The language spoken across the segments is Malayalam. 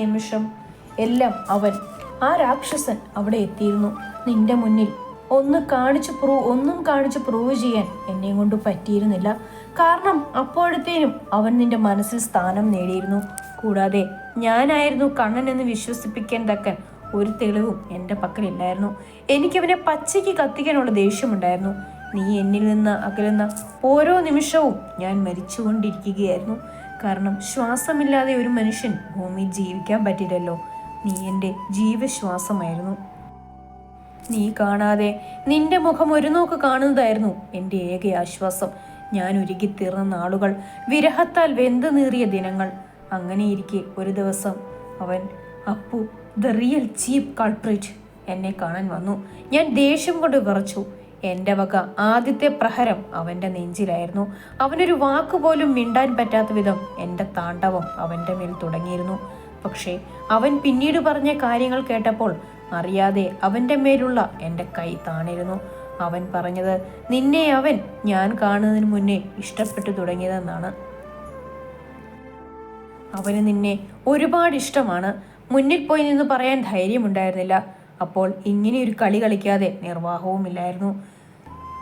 നിമിഷം എല്ലാം അവൻ ആ രാക്ഷസൻ അവിടെ എത്തിയിരുന്നു. നിന്റെ മുന്നിൽ ഒന്ന് കാണിച്ചു പ്രൂവ് ഒന്നും കാണിച്ച് പ്രൂവ് ചെയ്യാൻ എന്നെ കൊണ്ട് പറ്റിയിരുന്നില്ല. കാരണം അപ്പോഴത്തേനും അവൻ നിന്റെ മനസ്സിൽ സ്ഥാനം നേടിയിരുന്നു. കൂടാതെ ഞാനായിരുന്നു കണ്ണൻ എന്ന് വിശ്വസിപ്പിക്കാൻ തക്കൻ ഒരു തെളിവും എന്റെ പക്കലില്ലായിരുന്നു എനിക്കവനെ പച്ചയ്ക്ക് കത്തിക്കാനുള്ള ദേഷ്യമുണ്ടായിരുന്നു. നീ എന്നിൽ നിന്ന് അകലുന്ന ഓരോ നിമിഷവും ഞാൻ മരിച്ചുകൊണ്ടിരിക്കുകയായിരുന്നു. കാരണം ശ്വാസമില്ലാതെ ഒരു മനുഷ്യൻ ഭൂമിയിൽ ജീവിക്കാൻ പറ്റില്ലല്ലോ നീ എന്റെ ജീവശ്വാസമായിരുന്നു. നീ കാണാതെ നിന്റെ മുഖം ഒരു നോക്ക് കാണുന്നതായിരുന്നു എന്റെ ഏക ആശ്വാസം. ഞാൻ ഉരുകിത്തീർന്ന നാളുകൾ വിരഹത്താൽ വെന്ത് നീറിയ ദിനങ്ങൾ. അങ്ങനെയിരിക്കെ ഒരു ദിവസം അവൻ Appu the real cheap culprit എന്നെ കാണാൻ വന്നു. ഞാൻ ദേഷ്യം കൊണ്ട് വിറച്ചു. എന്റെ വക ആദ്യത്തെ പ്രഹരം അവന്റെ നെഞ്ചിലായിരുന്നു. അവനൊരു വാക്കുപോലും മിണ്ടാൻ പറ്റാത്ത വിധം എന്റെ താണ്ഡവം അവന്റെ മേൽ തുടങ്ങിയിരുന്നു. പക്ഷേ അവൻ പിന്നീട് പറഞ്ഞ കാര്യങ്ങൾ കേട്ടപ്പോൾ അറിയാതെ അവന്റെ മേലുള്ള എന്റെ കൈ താണിരുന്നു. അവൻ പറഞ്ഞത് നിന്നെ അവൻ ഞാൻ കാണുന്നതിന് മുന്നേ ഇഷ്ടപ്പെട്ടു തുടങ്ങിയതെന്നാണ്. അവന് നിന്നെ ഒരുപാട് ഇഷ്ടമാണ്. മുന്നിൽ പോയി നിന്ന് പറയാൻ ധൈര്യമുണ്ടായിരുന്നില്ല. അപ്പോൾ ഇങ്ങനെ ഒരു കളി കളിക്കാതെ നിർവാഹവുമില്ലായിരുന്നു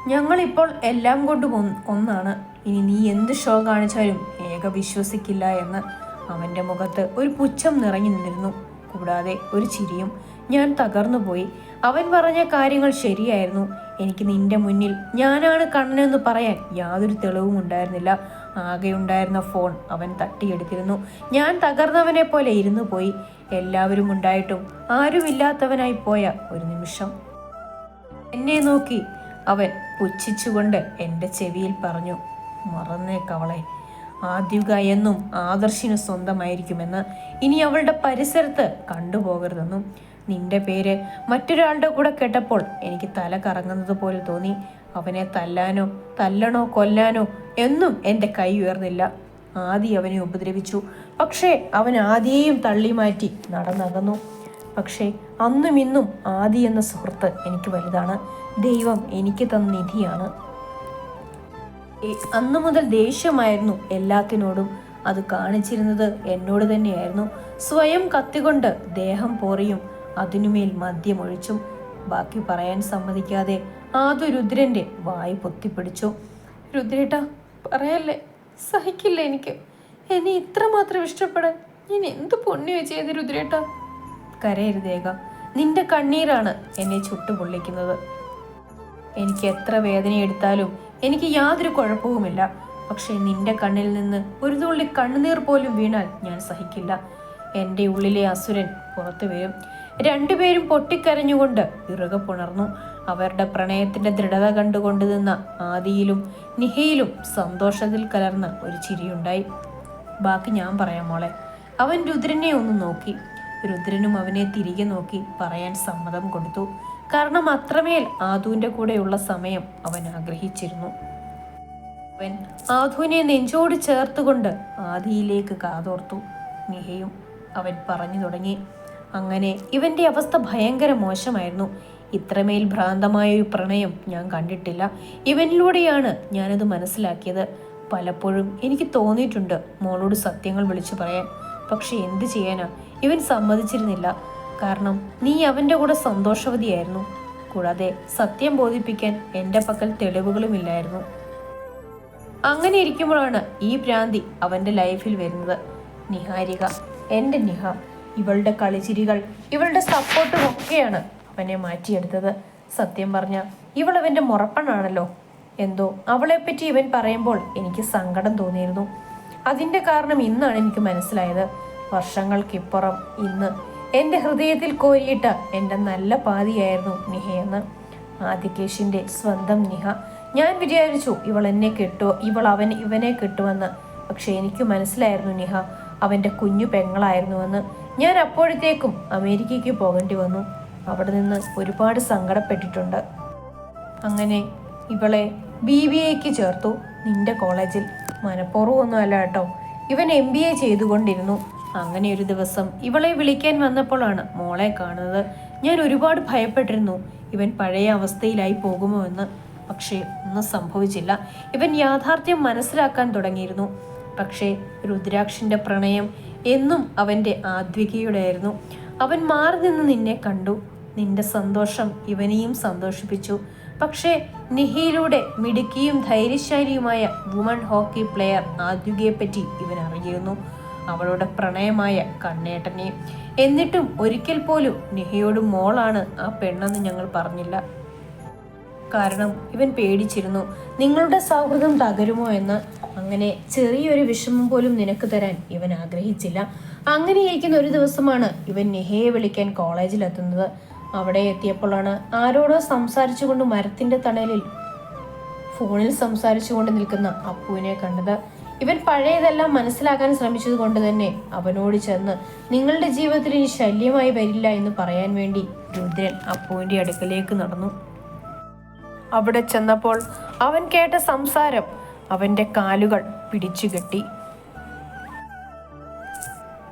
ഞങ്ങളിപ്പോൾ എല്ലാം കൊണ്ടും ഒന്ന് ഒന്നാണ് ഇനി നീ എന്ത് ഷോ കാണിച്ചാലും ഏക വിശ്വസിക്കില്ല എന്ന് അവന്റെ മുഖത്ത് ഒരു പുച്ഛം നിറഞ്ഞു നിന്നിരുന്നു. കൂടാതെ ഒരു ചിരിയും. ഞാൻ തകർന്നു പോയി. അവൻ പറഞ്ഞ കാര്യങ്ങൾ ശരിയായിരുന്നു. എനിക്ക് നിന്റെ മുന്നിൽ ഞാനാണ് കണ്ണനെന്ന് പറയാൻ യാതൊരു തെളിവും ഉണ്ടായിരുന്നില്ല. ആകെ ഉണ്ടായിരുന്ന ഫോൺ അവൻ തട്ടിയെടുത്തിരുന്നു. ഞാൻ തകർന്നവനെ പോലെ ഇരുന്നു പോയി. എല്ലാവരും ഉണ്ടായിട്ടും ആരുമില്ലാത്തവനായി പോയ ഒരു നിമിഷം. എന്നെ നോക്കി അവൻ പുച്ഛിച്ചുകൊണ്ട് എന്റെ ചെവിയിൽ പറഞ്ഞു മറന്നേക്കവളെ ആദ്യുക എന്നും ആദർശിന് സ്വന്തമായിരിക്കുമെന്ന് ഇനി അവളുടെ പരിസരത്ത് കണ്ടുപോകരുതെന്നും നിന്റെ പേര് മറ്റൊരാളുടെ കൂടെ കേട്ടപ്പോൾ എനിക്ക് തല കറങ്ങുന്നത് പോലെ തോന്നി. അവനെ തല്ലാനോ തല്ലണോ കൊല്ലാനോ എന്നും എന്റെ കൈ ഉയർന്നില്ല. ആദി അവനെ ഉപദ്രവിച്ചു. പക്ഷേ അവൻ ആദിയെയും തള്ളി മാറ്റി നടന്നകന്നു. പക്ഷേ അന്നും ഇന്നും ആദി എന്ന സുഹൃത്ത് എനിക്ക് വലുതാണ്. ദൈവം എനിക്ക് തന്ന നിധിയാണ്. അന്നു മുതൽ ദേഷ്യമായിരുന്നു എല്ലാത്തിനോടും. അത് കാണിച്ചിരുന്നത് എന്നോട് തന്നെയായിരുന്നു. സ്വയം കത്തികൊണ്ട് ദേഹം പോറിയും അതിനുമേൽ മദ്യമൊഴിച്ചും. ബാക്കി പറയാൻ സമ്മതിക്കാതെ ആദു രുദ്രന്റെ വായി പൊത്തിപ്പിടിച്ചു. രുദ്രേട്ട പറയല്ലേ? സഹിക്കില്ല എനിക്ക്. എന്നെ ഇത്രമാത്രം ഇഷ്ടപ്പെടാൻ ഞാൻ എന്ത് പുണ്യം ചെയ്ത് രുദ്രേട്ട? കരയരുതേക നിന്റെ കണ്ണീരാണ് എന്നെ ചുട്ടുപൊള്ളിക്കുന്നത്. എനിക്ക് എത്ര വേദന എടുത്താലും എനിക്ക് യാതൊരു കുഴപ്പവുമില്ല. പക്ഷേ നിന്റെ കണ്ണിൽ നിന്ന് ഒരു തുള്ളി കണ്ണുനീർ പോലും വീണാൽ ഞാൻ സഹിക്കില്ല. എന്റെ ഉള്ളിലെ അസുരൻ പുറത്തു വരും. രണ്ടുപേരും പൊട്ടിക്കരഞ്ഞുകൊണ്ട് ഇറുകെ പുണർന്നു. അവരുടെ പ്രണയത്തിന്റെ ദൃഢത കണ്ടുകൊണ്ട് നിന്ന ആദിയിലും നിഹയിലും സന്തോഷത്തിൽ കലർന്ന ഒരു ചിരിയുണ്ടായി. ബാക്കി ഞാൻ പറയാം മോളെ അവൻ രുദ്രനെ ഒന്ന് നോക്കി. രുദ്രനും അവനെ തിരികെ നോക്കി പറയാൻ സമ്മതം കൊടുത്തു. കാരണം അത്രമേൽ ആദുവിന്റെ കൂടെയുള്ള സമയം അവൻ ആഗ്രഹിച്ചിരുന്നു. അവൻ ആധുവിനെ നെഞ്ചോട് ചേർത്തുകൊണ്ട് ആദിയിലേക്ക് കാതോർത്തു. നിഹയും അവൻ പറഞ്ഞു തുടങ്ങി. അങ്ങനെ ഇവന്റെ അവസ്ഥ ഭയങ്കര മോശമായിരുന്നു. ഇത്രമേൽ ഭ്രാന്തമായ ഒരു പ്രണയം ഞാൻ കണ്ടിട്ടില്ല. ഇവനിലൂടെയാണ് ഞാനത് മനസ്സിലാക്കിയത്. പലപ്പോഴും എനിക്ക് തോന്നിയിട്ടുണ്ട് മോളോട് സത്യങ്ങൾ വിളിച്ചു പറയാൻ. പക്ഷെ എന്ത് ചെയ്യാനാ? ഇവൻ സമ്മതിച്ചിരുന്നില്ല. കാരണം നീ അവന്റെ കൂടെ സന്തോഷവതിയായിരുന്നു. കൂടാതെ സത്യം ബോധിപ്പിക്കാൻ എന്റെ പക്കൽ തെളിവുകളുമില്ലായിരുന്നു അങ്ങനെ ഇരിക്കുമ്പോഴാണ് ഈ ഭ്രാന്തി അവന്റെ ലൈഫിൽ വരുന്നത്. നിഹാരിക എന്റെ നിഹ ഇവളുടെ കളിച്ചിരികൾ ഇവളുടെ സപ്പോർട്ടും ഒക്കെയാണ് അവനെ മാറ്റിയെടുത്തത്. സത്യം പറഞ്ഞ ഇവളവന്റെ മുറപ്പണാണല്ലോ. എന്തോ അവളെപ്പറ്റി ഇവൻ പറയുമ്പോൾ എനിക്ക് സങ്കടം തോന്നിയിരുന്നു. അതിന്റെ കാരണം ഇന്നാണ് എനിക്ക് മനസ്സിലായത്. വർഷങ്ങൾക്കിപ്പുറം ഇന്ന് എന്റെ ഹൃദയത്തിൽ കോരിയിട്ട എന്റെ നല്ല പാതിയായിരുന്നു നിഹയെന്ന് ആദികേഷിന്റെ സ്വന്തം നിഹ. ഞാൻ വിചാരിച്ചു ഇവൾ എന്നെ കിട്ടുമോ ഇവൾ അവൻ ഇവനെ കിട്ടുമെന്ന്. പക്ഷെ എനിക്ക് മനസ്സിലായിരുന്നു നിഹ അവന്റെ കുഞ്ഞു പെങ്ങളായിരുന്നുവെന്ന് ഞാൻ അപ്പോഴത്തേക്കും അമേരിക്കയ്ക്ക് പോകേണ്ടി വന്നു. അവിടെ നിന്ന് ഒരുപാട് സങ്കടപ്പെട്ടിട്ടുണ്ട്. അങ്ങനെ ഇവളെ ബി ബി എക്ക് ചേർത്തു നിന്റെ കോളേജിൽ. മനഃപൂർവമൊന്നും അല്ല കേട്ടോ. ഇവൻ എം ബി എ ചെയ്തുകൊണ്ടിരുന്നു. അങ്ങനെ ഒരു ദിവസം ഇവളെ വിളിക്കാൻ വന്നപ്പോഴാണ് മോളെ കാണുന്നത്. ഞാൻ ഒരുപാട് ഭയപ്പെട്ടിരുന്നു. ഇവൻ പഴയ അവസ്ഥയിലായി പോകുമോ എന്ന്. പക്ഷേ ഒന്നും സംഭവിച്ചില്ല. ഇവൻ യാഥാർത്ഥ്യം മനസ്സിലാക്കാൻ തുടങ്ങിയിരുന്നു. പക്ഷേ രുദ്രാക്ഷിന്റെ പ്രണയം എന്നും അവന്റെ ആദ്വികയുടെയായിരുന്നു. അവൻ മാറി നിന്ന് നിന്നെ കണ്ടു. നിന്റെ സന്തോഷം ഇവനെയും സന്തോഷിപ്പിച്ചു. പക്ഷേ നിഹിയിലൂടെ മിടുക്കിയും ധൈര്യശാലിയുമായ വുമൺ ഹോക്കി പ്ലെയർ ആദ്വികയെപ്പറ്റി ഇവൻ അറിയുന്നു അവളുടെ പ്രണയമായ കണ്ണേട്ടനെ. എന്നിട്ടും ഒരിക്കൽ പോലും നിഹയോട് മോളാണ് ആ പെണ്ണെന്ന് ഞങ്ങൾ പറഞ്ഞില്ല. കാരണം ഇവൻ പേടിച്ചിരുന്നു. നിങ്ങളുടെ സൗഹൃദം തകരുമോ എന്ന്. അങ്ങനെ ചെറിയൊരു വിഷമം പോലും നിനക്ക് തരാൻ ഇവൻ ആഗ്രഹിച്ചില്ല. അങ്ങനെയിരിക്കുന്ന ഒരു ദിവസമാണ് ഇവൻ നിഹയെ വിളിക്കാൻ കോളേജിലെത്തുന്നത്. അവിടെ എത്തിയപ്പോഴാണ് ആരോടോ സംസാരിച്ചുകൊണ്ട് മരത്തിന്റെ തണലിൽ ഫോണിൽ സംസാരിച്ചുകൊണ്ട് നിൽക്കുന്ന അപ്പുവിനെ കണ്ടത്. ഇവൻ പഴയതെല്ലാം മനസ്സിലാക്കാൻ ശ്രമിച്ചത് കൊണ്ട് തന്നെ അവനോട് ചെന്ന് നിങ്ങളുടെ ജീവിതത്തിൽ ഇനി ശല്യമായി വരില്ല എന്ന് പറയാൻ വേണ്ടി രുദ്രൻ അപ്പുവിന്റെ അടുക്കലേക്ക് നടന്നു. അവിടെ ചെന്നപ്പോൾ അവൻ കേട്ട സംസാരം അവന്റെ കാലുകൾ പിടിച്ചുകെട്ടി.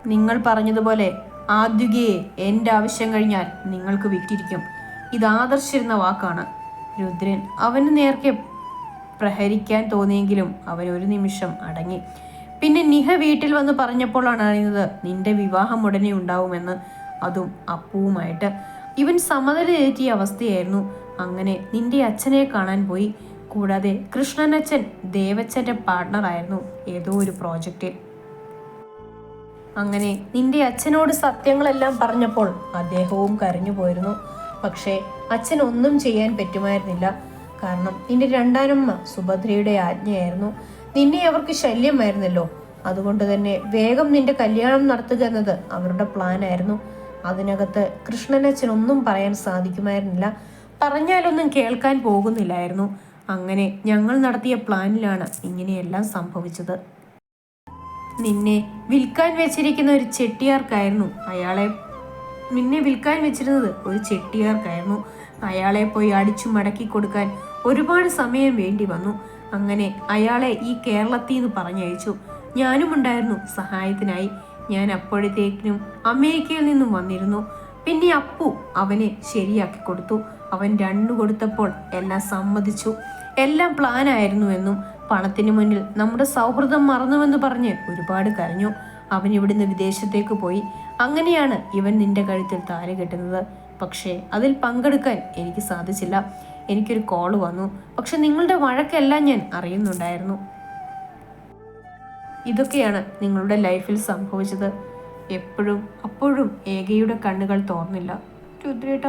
നിങ്ങൾ പറഞ്ഞതുപോലെ ആദ്യുകയെ എന്റെ ആവശ്യം കഴിഞ്ഞാൽ നിങ്ങൾക്ക് വിറ്റിരിക്കും. ഇത് ആദർശിരുന്ന വാക്കാണ്. രുദ്രൻ അവന് നേർക്കെ പ്രഹരിക്കാൻ തോന്നിയെങ്കിലും അവൻ ഒരു നിമിഷം അടങ്ങി. പിന്നെ നിഹ വീട്ടിൽ വന്ന് പറഞ്ഞപ്പോഴാണ് അറിയുന്നത് നിന്റെ വിവാഹം ഉടനെ ഉണ്ടാവുമെന്ന്. അതും അപ്പുവുമായിട്ട്. ഇവൻ സമതലേറ്റിയ അവസ്ഥയായിരുന്നു. അങ്ങനെ നിന്റെ അച്ഛനെ കാണാൻ പോയി. കൂടാതെ കൃഷ്ണനച്ഛൻ ദേവച്ഛന്റെ പാർട്ണറായിരുന്നു ഏതോ ഒരു പ്രോജക്റ്റിൽ അങ്ങനെ നിന്റെ അച്ഛനോട് സത്യങ്ങളെല്ലാം പറഞ്ഞപ്പോൾ അദ്ദേഹവും കരഞ്ഞു പോയിരുന്നു. പക്ഷേ അച്ഛൻ ഒന്നും ചെയ്യാൻ പറ്റുമായിരുന്നില്ല. കാരണം നിന്റെ രണ്ടാനമ്മ സുഭദ്രയുടെ ആജ്ഞയായിരുന്നു. നിന്നെ അവർക്ക് ശല്യമായിരുന്നല്ലോ. അതുകൊണ്ട് തന്നെ വേഗം നിന്റെ കല്യാണം നടത്തുക എന്നത് അവരുടെ പ്ലാനായിരുന്നു. അതിനകത്ത് കൃഷ്ണനച്ഛൻ ഒന്നും പറയാൻ സാധിക്കുമായിരുന്നില്ല. പറഞ്ഞാലൊന്നും കേൾക്കാൻ പോകുന്നില്ലായിരുന്നു. അങ്ങനെ ഞങ്ങൾ നടത്തിയ പ്ലാനിലാണ് ഇങ്ങനെയെല്ലാം സംഭവിച്ചത്. നിന്നെ വിൽക്കാൻ വെച്ചിരിക്കുന്ന ഒരു ചെട്ടിയാർക്കായിരുന്നു അയാളെ. നിന്നെ വിൽക്കാൻ വെച്ചിരുന്നത് ഒരു ചെട്ടിയാർക്കായിരുന്നു. അയാളെ പോയി അടിച്ചു മടക്കി കൊടുക്കാൻ ഒരുപാട് സമയം വേണ്ടി വന്നു. അങ്ങനെ അയാളെ ഈ കേരളത്തിൽ നിന്ന് പറഞ്ഞയച്ചു. ഞാനും ഉണ്ടായിരുന്നു സഹായത്തിനായി. ഞാൻ അപ്പോഴത്തേക്കിനും അമേരിക്കയിൽ നിന്നും വന്നിരുന്നു. പിന്നെ അപ്പു അവനെ ശരിയാക്കി കൊടുത്തു. അവൻ രണ്ടു കൊടുത്തപ്പോൾ എല്ലാം സമ്മതിച്ചു. എല്ലാം പ്ലാൻ ആയിരുന്നു എന്നും പണത്തിന് മുന്നിൽ നമ്മുടെ സൗഹൃദം മറന്നുവെന്ന് പറഞ്ഞ് ഒരുപാട് കരഞ്ഞു. അവൻ ഇവിടുന്ന് വിദേശത്തേക്ക് പോയി. അങ്ങനെയാണ് ഇവൻ നിന്റെ കഴുത്തിൽ താര കെട്ടുന്നത്. പക്ഷേ അതിൽ പങ്കെടുക്കാൻ എനിക്ക് സാധിച്ചില്ല. എനിക്കൊരു കോൾ വന്നു. പക്ഷെ നിങ്ങളുടെ വഴക്കെല്ലാം ഞാൻ അറിയുന്നുണ്ടായിരുന്നു. ഇതൊക്കെയാണ് നിങ്ങളുടെ ലൈഫിൽ സംഭവിച്ചത്. എപ്പോഴും അപ്പോഴും ഏകയുടെ കണ്ണുകൾ തോർന്നില്ല. രുദ്രേട്ട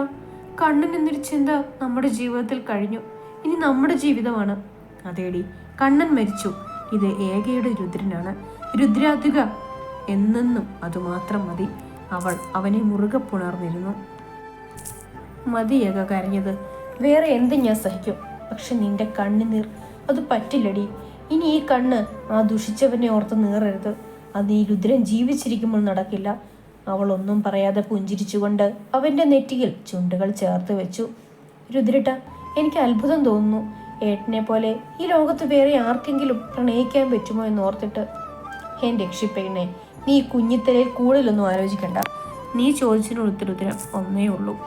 കണ്ണൻ എന്നൊരു ചിന്ത നമ്മുടെ ജീവിതത്തിൽ കഴിഞ്ഞു. ഇനി നമ്മുടെ ജീവിതമാണ്. അതേടി. കണ്ണൻ മരിച്ചു. ഇത് ഏകയുടെ രുദ്രനാണ്. രുദ്രാധിക എന്നെന്നും അതുമാത്രം മതി. അവൾ അവനെ മുറുകെ പുണർന്നിരുന്നു. മതിയേക കരഞ്ഞത് വേറെ എന്ത് ഞാൻ സഹിക്കും? പക്ഷെ നിന്റെ കണ്ണുനീർ അത് പറ്റില്ലടി. ഇനി ഈ കണ്ണ് ആ ദുഷിച്ചവനെ ഓർത്ത് നീറരുത്. അത് ഈ രുദ്രൻ ജീവിച്ചിരിക്കുമ്പോൾ നടക്കില്ല. അവൾ ഒന്നും പറയാതെ പുഞ്ചിരിച്ചുകൊണ്ട് അവന്റെ നെറ്റിയിൽ ചുണ്ടുകൾ ചേർത്ത് വെച്ചു. രുദ്രട്ട എനിക്ക് അത്ഭുതം തോന്നുന്നു. ഏട്ടനെ പോലെ ഈ ലോകത്ത് വേറെ ആർക്കെങ്കിലും പ്രണയിക്കാൻ പറ്റുമോ എന്ന് ഓർത്തിട്ട്. ഹേൻ രക്ഷിപ്പെണ്ണെ നീ കുഞ്ഞിത്തലയിൽ കൂടുതലൊന്നും ആലോചിക്കണ്ട. നീ ചോദിച്ചതിനുള്ള ഉത്തര ഉത്തരം ഒന്നേ ഉള്ളൂ.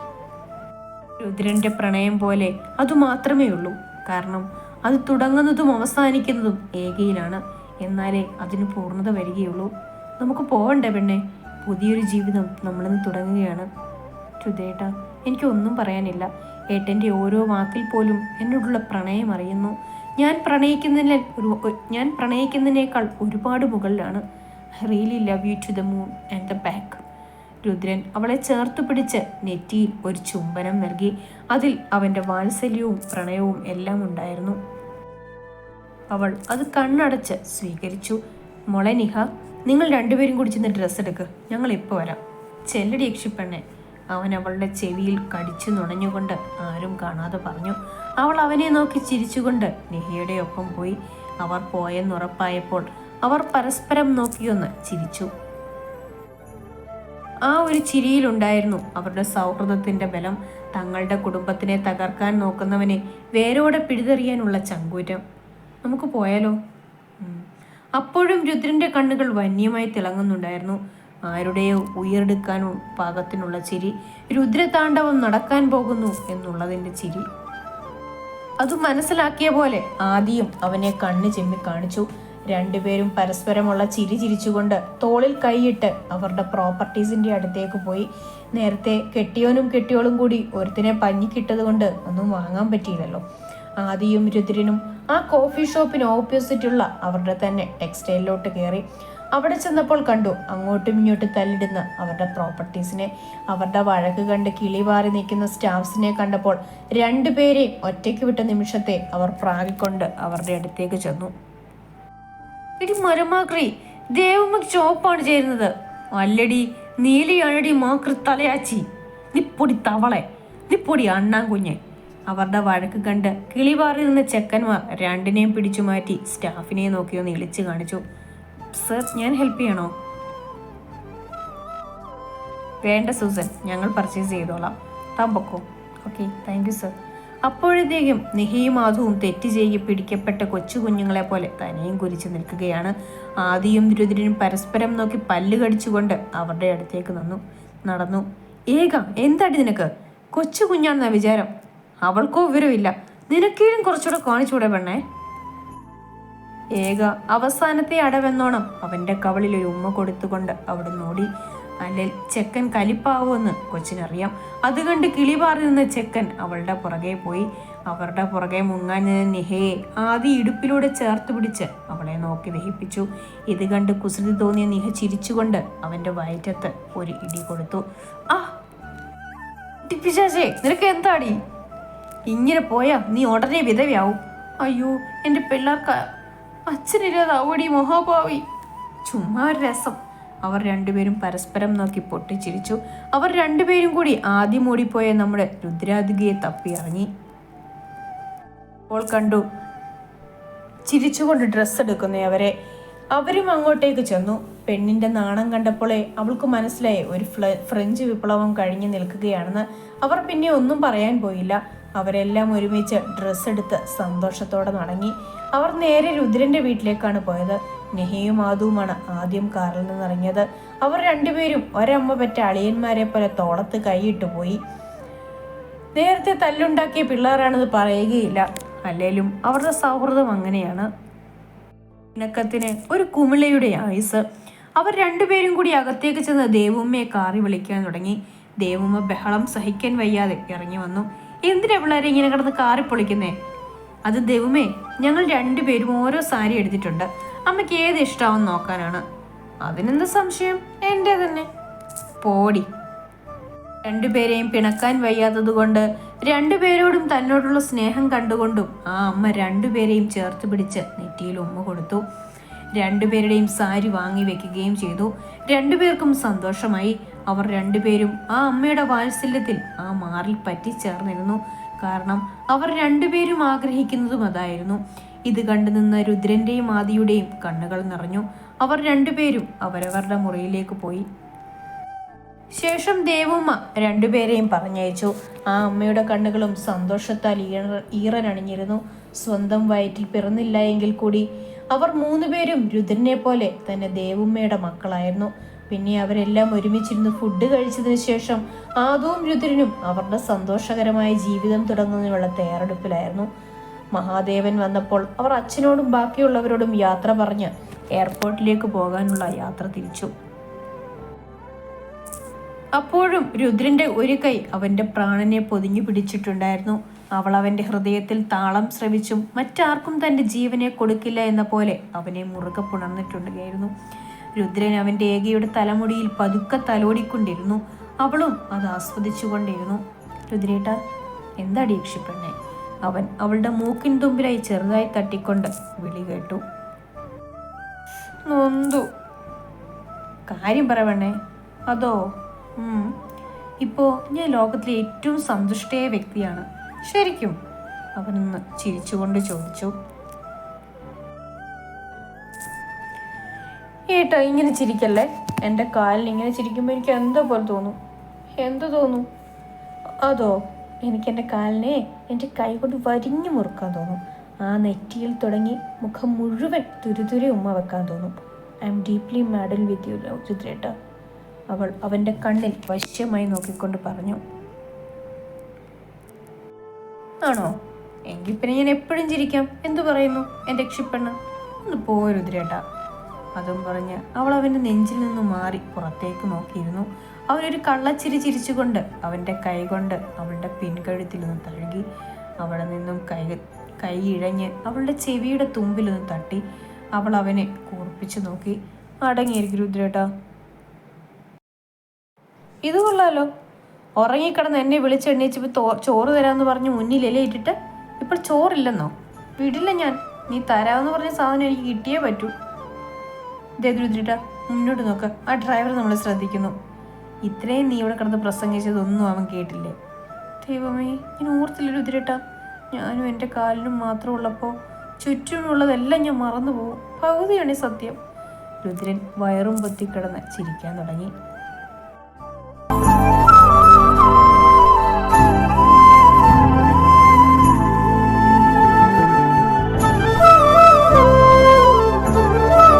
രുദ്രന്റെ പ്രണയം പോലെ അത് മാത്രമേ ഉള്ളൂ. കാരണം അത് തുടങ്ങുന്നതും അവസാനിക്കുന്നതും ഏകയിലാണ്. എന്നാലേ അതിന് പൂർണത വരികയുള്ളൂ. നമുക്ക് പോകണ്ടേ പെണ്ണെ? പുതിയൊരു ജീവിതം നമ്മളിന്ന് തുടങ്ങുകയാണ്. രുദേട്ട എനിക്കൊന്നും പറയാനില്ല. ഏട്ടന്റെ ഓരോ വാക്കിൽ പോലും എന്നോടുള്ള പ്രണയം അറിയുന്നു. ഞാൻ പ്രണയിക്കുന്നതിനെ ഒരു ഞാൻ പ്രണയിക്കുന്നതിനേക്കാൾ ഒരുപാട് മുകളിലാണ്. Really love you to the moon and the back Rudran അവളെ ചേർത്ത് പിടിച്ച് നെറ്റിയിൽ ഒരു ചുംബനം നൽകി. അതിൽ അവന്റെ വാത്സല്യവും പ്രണയവും എല്ലാം ഉണ്ടായിരുന്നു. അവൾ അത് കണ്ണടച്ച് സ്വീകരിച്ചു. മോളെ നിഹ നിങ്ങൾ രണ്ടുപേരും കൂടി ഡ്രസ്സ് എടുക്ക്. ഞങ്ങൾ ഇപ്പോൾ വരാം. ചെല്ലടി യക്ഷിപ്പെണ്ണെ അവൻ അവളുടെ ചെവിയിൽ കടിച്ചു നുണഞ്ഞുകൊണ്ട് ആരും കാണാതെ പറഞ്ഞു അവൾ അവനെ നോക്കി ചിരിച്ചുകൊണ്ട് നെഹിയുടെ ഒപ്പം പോയി. അവർ പോയെന്നുറപ്പായപ്പോൾ അവർ പരസ്പരം നോക്കിയൊന്ന് ചിരിച്ചു. ആ ഒരു ചിരിയിലുണ്ടായിരുന്നു അവരുടെ സൗഹൃദത്തിന്റെ ബലം. തങ്ങളുടെ കുടുംബത്തിനെ തകർക്കാൻ നോക്കുന്നവനെ വേരോടെ പിടിതെറിയാനുള്ള ചങ്കൂറ്റം. നമുക്ക് പോയാലോ? അപ്പോഴും രുദ്രന്റെ കണ്ണുകൾ വന്യമായി തിളങ്ങുന്നുണ്ടായിരുന്നു. ആരുടെയോ ഉയർടുക്കാൻ പാകത്തിനുള്ള ചിരി? രുദ്രതാണ്ഡവം നടക്കാൻ പോകുന്നു എന്നുള്ളതിന്റെ ചിരി. അത് മനസ്സിലാക്കിയ പോലെ ആദ്യം അവനെ കണ്ണ് ചെമ്മി കാണിച്ചു. രണ്ടുപേരും പരസ്പരമുള്ള ചിരി ചിരിച്ചുകൊണ്ട് തോളിൽ കൈയിട്ട് അവരുടെ പ്രോപ്പർട്ടീസിന്റെ അടുത്തേക്ക് പോയി. നേരത്തെ കെട്ടിയോനും കെട്ടിയോളും കൂടി ഒരുത്തിനെ പഞ്ഞിക്കിട്ടത് കൊണ്ട് ഒന്നും വാങ്ങാൻ പറ്റിയില്ലല്ലോ. ആദിയും രുദ്രനും ആ കോഫി ഷോപ്പിന് ഓപ്പോസിറ്റുള്ള അവരുടെ തന്നെ ടെക്സ്റ്റൈലിലോട്ട് കയറി. അവിടെ ചെന്നപ്പോൾ കണ്ടു അങ്ങോട്ടും ഇങ്ങോട്ടും തല്ലിടുന്ന അവരുടെ പ്രോപ്പർട്ടീസിനെ അവരുടെ വഴക്ക് കണ്ട് കിളിവാറി നിൽക്കുന്ന സ്റ്റാഫ്സിനെ കണ്ടപ്പോൾ രണ്ടുപേരെയും ഒറ്റയ്ക്ക് വിട്ട നിമിഷത്തെ അവർ പ്രാഗിക്കൊണ്ട് അവരുടെ അടുത്തേക്ക് ചെന്നു. ഇടി മരമാക്രി ദേവമ്മക്ക് ചോപ്പാണ് ചേരുന്നത്. അല്ലടി നീലിയാണടി മാക്രി തലയാച്ചി. നിപ്പൊടി തവളെ നിപ്പൊടി അണ്ണാൻ കുഞ്ഞെ. അവരുടെ വഴക്ക് കണ്ട് കിളിവാറി നിന്ന ചെക്കന്മാർ രണ്ടിനെയും പിടിച്ചു മാറ്റി സ്റ്റാഫിനെ നോക്കിയൊന്ന് ഇളിച്ചു കാണിച്ചു. സർ ഞാൻ ഹെൽപ്പ് ചെയ്യണോ? വേണ്ട സൂസൻ. ഞങ്ങൾ പർച്ചേസ് ചെയ്തോളാം. താൻ പൊക്കോ ഓക്കെ താങ്ക് യു സർ. അപ്പോഴത്തേക്കും നിഹിയും ആധുവും തെറ്റ് ചെയ്ത് പിടിക്കപ്പെട്ട കൊച്ചു കുഞ്ഞുങ്ങളെ പോലെ തനിയും കുരിച്ചു നിൽക്കുകയാണ്. ആദിയും രുദ്രനും പരസ്പരം നോക്കി പല്ല് കടിച്ചുകൊണ്ട് അവരുടെ അടുത്തേക്ക് നിന്നു നടന്നു. ഏക എന്താടി നിനക്ക്? കൊച്ചു കുഞ്ഞാണെന്ന വിചാരം. അവൾക്കോ വിവരമില്ല. നിനക്കേലും കുറച്ചുകൂടെ കാണിച്ചുകൂടെ പെണ്ണേ? ഏക അവസാനത്തെ അടവെന്നോണം അവന്റെ കവളിൽ ഒരു ഉമ്മ കൊടുത്തുകൊണ്ട് അവിടെ നോടി. അല്ലെ ചെക്കൻ കലിപ്പാവുമെന്ന് കൊച്ചിനറിയാം. അത് കണ്ട് കിളി പാറി നിന്ന ചെക്കൻ അവളുടെ പുറകെ പോയി. അവരുടെ പുറകെ മുങ്ങാൻ നിഹയെ ആദ്യ ഇടുപ്പിലൂടെ ചേർത്ത് പിടിച്ച് അവളെ നോക്കി ദഹിപ്പിച്ചു. ഇത് കണ്ട് കുസൃതി തോന്നിയ നിഹ ചിരിച്ചുകൊണ്ട് അവന്റെ വയറ്റത്ത് ഒരു ഇടി കൊടുത്തു. ആ ടിപ്പിശാശേ നിനക്ക് എന്താടി? ഇങ്ങനെ പോയാ നീ ഉടനെ വിധവയാവും. അയ്യോ എന്റെ പിള്ളേർക്ക് അച്ഛനില്ലാതാവൂടി മഹാഭാവി. ചുമ്മാ ഒരു രസം. അവർ രണ്ടുപേരും പരസ്പരം നോക്കി പൊട്ടിച്ചിരിച്ചു. അവർ രണ്ടുപേരും കൂടി ആദ്യം ഓടിപ്പോയ നമ്മുടെ രുദ്രാതികയെ തപ്പി ഇറങ്ങി അപ്പോൾ കണ്ടു. ചിരിച്ചുകൊണ്ട് ഡ്രസ്സ് എടുക്കുന്നവരെ അവരും. അങ്ങോട്ടേക്ക് ചെന്നു. പെണ്ണിന്റെ നാണം കണ്ടപ്പോഴേ അവൾക്ക് മനസ്സിലായി. ഒരു ഫ്രഞ്ച് വിപ്ലവം കഴിഞ്ഞു നിൽക്കുകയാണെന്ന്. അവർ പിന്നെ ഒന്നും പറയാൻ പോയില്ല. അവരെല്ലാം ഒരുമിച്ച് ഡ്രസ്സ് എടുത്ത് സന്തോഷത്തോടെ നടങ്ങി. അവർ നേരെ രുദ്രന്റെ വീട്ടിലേക്കാണ് പോയത്. നെഹിയും ആദുവുമാണ് ആദ്യം കാറിൽ നിന്ന് ഇറങ്ങിയത് അവർ രണ്ടുപേരും ഒരമ്മ പറ്റ അളിയന്മാരെ പോലെ തോളത്ത് കൈയിട്ട് പോയി. നേരത്തെ തല്ലുണ്ടാക്കിയ പിള്ളേരാണെന്ന് പറയുകയില്ല. അല്ലേലും അവരുടെ സൗഹൃദം അങ്ങനെയാണ്. ഇണക്കത്തിന് ഒരു കുമിളയുടെ ആയുസ്. അവർ രണ്ടുപേരും കൂടി അകത്തേക്ക് ചെന്ന് ദേവുമ്മയെ കാറി വിളിക്കാൻ തുടങ്ങി. ദേവുമ്മ ബഹളം സഹിക്കാൻ വയ്യാതെ ഇറങ്ങി വന്നു. എന്തിനാ പിള്ളേരെ ഇങ്ങനെ കിടന്ന് കാറി പൊളിക്കുന്നേ? അത് ദൈവമേ ഞങ്ങൾ രണ്ടുപേരും ഓരോ സാരി എടുത്തിട്ടുണ്ട്. അമ്മയ്ക്ക് ഏത് ഇഷ്ടാവും നോക്കാനാണ്. അതിനെന്ത് സംശയം? എന്റെ തന്നെ. പോടി. രണ്ടുപേരെയും പിണക്കാൻ വയ്യാത്തതുകൊണ്ട് രണ്ടുപേരോടും തന്നോടുള്ള സ്നേഹം കണ്ടുകൊണ്ടും ആ അമ്മ രണ്ടുപേരെയും ചേർത്ത് പിടിച്ച് നെറ്റിയിൽ ഉമ്മ കൊടുത്തു. രണ്ടുപേരുടെയും സാരി വാങ്ങി വെക്കുകയും ചെയ്തു. രണ്ടുപേർക്കും സന്തോഷമായി. അവർ രണ്ടുപേരും ആ അമ്മയുടെ വാത്സല്യത്തിൽ ആ മാറിൽ പറ്റിച്ചേർന്നിരുന്നു കാരണം അവർ രണ്ടുപേരും ആഗ്രഹിക്കുന്നതും അതായിരുന്നു. ഇത് കണ്ടു നിന്ന രുദ്രന്റെയും ആദിയുടെയും കണ്ണുകൾ നിറഞ്ഞു. അവർ രണ്ടുപേരും അവരവരുടെ മുറിയിലേക്ക് പോയി. ശേഷം ദേവുമ്മ രണ്ടുപേരെയും പറഞ്ഞയച്ചു. ആ അമ്മയുടെ കണ്ണുകളും സന്തോഷത്താൽ ഈറ ഈറനണിഞ്ഞിരുന്നു. സ്വന്തം വയറ്റിൽ പിറന്നില്ല എങ്കിൽ കൂടി അവർ മൂന്നുപേരും രുദ്രനെ പോലെ തന്നെ ദേവുമ്മയുടെ മക്കളായിരുന്നു. പിന്നെ അവരെല്ലാം ഒരുമിച്ചിരുന്ന് ഫുഡ് കഴിച്ചതിന് ശേഷം ആദവും രുദ്രനും അവരുടെ സന്തോഷകരമായ ജീവിതം തുടങ്ങുന്നതിനുള്ള തയ്യാറെടുപ്പിലായിരുന്നു. മഹാദേവൻ വന്നപ്പോൾ അവർ അച്ഛനോടും ബാക്കിയുള്ളവരോടും യാത്ര പറഞ്ഞ് എയർപോർട്ടിലേക്ക് പോകാനുള്ള യാത്ര തിരിച്ചു. അപ്പോഴും രുദ്രന്റെ ഒരു കൈ അവന്റെ പ്രാണനെ പൊതിഞ്ഞു പിടിച്ചിട്ടുണ്ടായിരുന്നു. അവൾ അവന്റെ ഹൃദയത്തിൽ താളം ശ്രവിച്ചും മറ്റാർക്കും തന്റെ ജീവനെ കൊടുക്കില്ല എന്ന പോലെ അവനെ മുറുകെ പുണർന്നിട്ടുണ്ടായിരുന്നു. രുദ്രൻ അവന്റെ ഏകയുടെ തലമുടിയിൽ പതുക്കെ തലോടിക്കൊണ്ടിരുന്നു. അവളും അത് ആസ്വദിച്ചുകൊണ്ടിരുന്നു. രുദ്രേട്ട എന്താ ഡീക്ഷിപ്പെണ്ണേ അവൻ അവളുടെ മൂക്കിൻ തുമ്പിലായി ചെറുതായി തട്ടിക്കൊണ്ട് വിളി കേട്ടു. നൊന്തു. കാര്യം പറവണേ അതോ. ഇപ്പോ ഞാൻ ലോകത്തിലെ ഏറ്റവും സന്തുഷ്ടയായ വ്യക്തിയാണ്. ശരിക്കും. അവനൊന്ന് ചിരിച്ചുകൊണ്ട് ചോദിച്ചു. ഏട്ടോ ഇങ്ങനെ ചിരിക്കല്ലേ? എന്റെ കാലിൽ ഇങ്ങനെ ചിരിക്കുമ്പോൾ എനിക്ക് എന്തോ പോലെ തോന്നും. എന്ത് തോന്നും? അതോ എനിക്ക് എന്റെ കാലിനെ എന്റെ കൈ കൊണ്ട് വരിഞ്ഞു മുറുക്കാൻ തോന്നും. ആ നെറ്റിയിൽ തുടങ്ങി മുഖം മുഴുവൻ തുരുതുരെ ഉമ്മ വെക്കാൻ തോന്നും. I'm deeply madly with you ചിത്രേട്ട അവൾ അവന്റെ കണ്ണിൽ വശ്യമായി നോക്കിക്കൊണ്ട് പറഞ്ഞു. ആണോ? എങ്കിൽ പിന്നെ ഞാൻ എപ്പോഴും ചിരിക്കാം. എന്തു പറയുന്നു എന്റെ രക്ഷിപ്പെണ്ണ് ഒന്ന് പോ രുദ്രേട്ടാ. അതും പറഞ്ഞ് അവൾ അവന്റെ നെഞ്ചിൽ നിന്ന് മാറി പുറത്തേക്ക് നോക്കിയിരുന്നു. അവനൊരു കള്ളച്ചിരി ചിരിച്ചുകൊണ്ട് അവന്റെ കൈ കൊണ്ട് അവളുടെ പിൻകഴുത്തിൽ നിന്ന് തഴുകി അവിടെ നിന്നും കൈ കൈ ഇഴഞ്ഞ് അവളുടെ ചെവിയുടെ തുമ്പിൽ നിന്ന് തട്ടി അവൾ അവനെ കൂർപ്പിച്ചു നോക്കി. അടങ്ങിയിരിക്കും രുദ്രേട്ടാ. ഇത് കൊള്ളാലോ. ഉറങ്ങിക്കിടന്ന് എന്നെ വിളിച്ചെണ്ണീച്ചപ്പോൾ തോ ചോറ് തരാമെന്ന് പറഞ്ഞ് മുന്നിൽ ഇലയിട്ടിട്ട് ഇപ്പോൾ ചോറില്ലെന്നോ? വിടില്ല ഞാൻ. നീ തരാമെന്ന് പറഞ്ഞ സാധനം എനിക്ക് കിട്ടിയേ പറ്റൂ. ദേദ്രുദ്രിട്ട മുന്നോട്ട് നോക്ക്. ആ ഡ്രൈവർ നമ്മളെ ശ്രദ്ധിക്കുന്നു. ഇത്രയും നീ ഇവിടെ കിടന്ന് പ്രസംഗിച്ചതൊന്നും അവൻ കേട്ടില്ലേ. ദൈവമേ ഞാൻ ഓർത്തില്ല രുദ്രേട്ട. ഞാനും എന്റെ കാലിനും മാത്രം ഉള്ളപ്പോൾ ചുറ്റുമുള്ളതെല്ലാം ഞാൻ മറന്നു പോകും പകുതിയാണ് സത്യം. രുദ്രൻ വയറും പൊത്തിക്കിടന്ന് ചിരിക്കാൻ തുടങ്ങി.